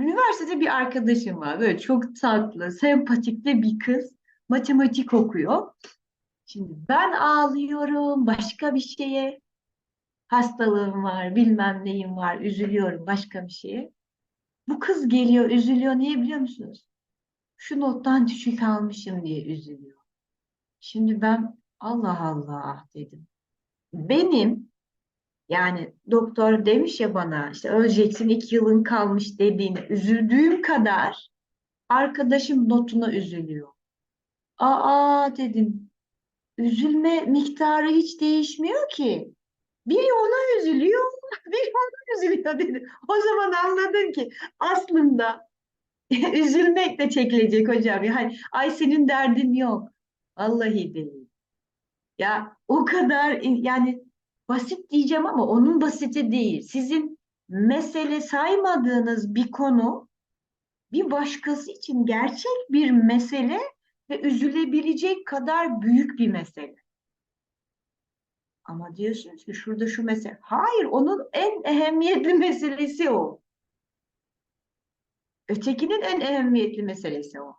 Üniversitede bir arkadaşım var. Böyle çok tatlı, sempatik de bir kız. Matematik okuyor. Şimdi ben ağlıyorum başka bir şeye. Hastalığım var, bilmem neyim var, üzülüyorum başka bir şeye. Bu kız geliyor, üzülüyor. Niye biliyor musunuz? Şu nottan düşük almışım diye üzülüyor. Şimdi ben Allah Allah dedim. Benim yani doktor demiş ya bana işte öleceksin iki yılın kalmış dediğine üzüldüğüm kadar arkadaşım notuna üzülüyor. Aa dedim. Üzülme miktarı hiç değişmiyor ki. Biri ona üzülüyor, biri ona üzülüyor dedim. O zaman anladım ki aslında üzülmek de çekilecek hocam. Yani ay senin derdin yok. Vallahi değil. Ya o kadar yani basit diyeceğim ama onun basiti değil. Sizin mesele saymadığınız bir konu bir başkası için gerçek bir mesele ve üzülebilecek kadar büyük bir mesele. Ama diyorsunuz ki şurada şu mesele. Hayır, onun en ehemmiyetli meselesi o. Ötekinin en ehemmiyetli meselesi o.